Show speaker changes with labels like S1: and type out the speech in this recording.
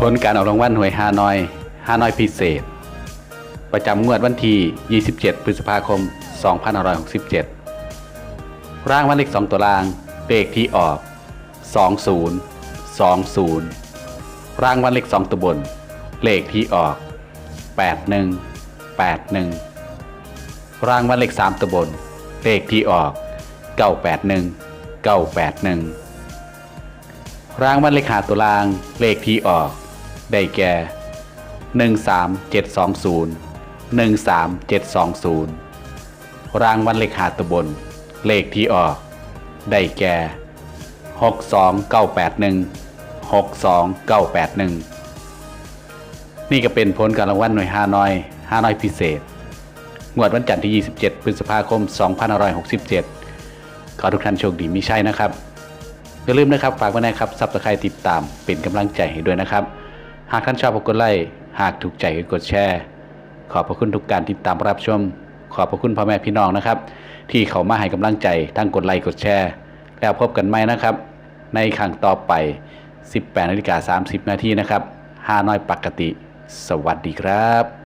S1: ผลการออกรางวัลหวยฮานอยฮานอยพิเศษ ประจำงวดวันที่ 27 พฤษภาคม 2567 ร่างวันเลข2ตัวรางเลขที่ออก 20 20 ร่างวันเลข2ตัวบน เลขที่ออก 81 81 ร่างวันเลข3ตัวบน เลขที่ออก 981 981ร่างวันเลขหาตัวรางเลขที่ออก ได้แก่ 13720 13720ร่างวันเลขหาตัวบน เลขที่ออก ได้แก่ 62981 62981 นี่ก็เป็นผลการรางวัลหน่วยฮานอยฮานอยพิเศษ งวดวันจันทร์ที่ 27 พฤษภาคม 2567 ขอทุกท่านโชคดีมีใช่นะครับ อย่าลืมนะครับ ฝากไว้นะครับซับสไครต์ติดตามเป็นกำลังใจให้ด้วยนะครับ หากท่านชอบกดไลค์หากถูกใจก็กดแชร์ ขอบพระคุณทุกการติดตามรับชม ขอบพระคุณพ่อแม่พี่น้องนะครับ ที่เขามาให้กำลังใจทั้งกดไลค์กดแชร์ แล้วพบกันใหม่นะครับ ในครั้งต่อไป 18นาฬิกา30 นาทีนะครับฮานอยปกติ สวัสดีครับ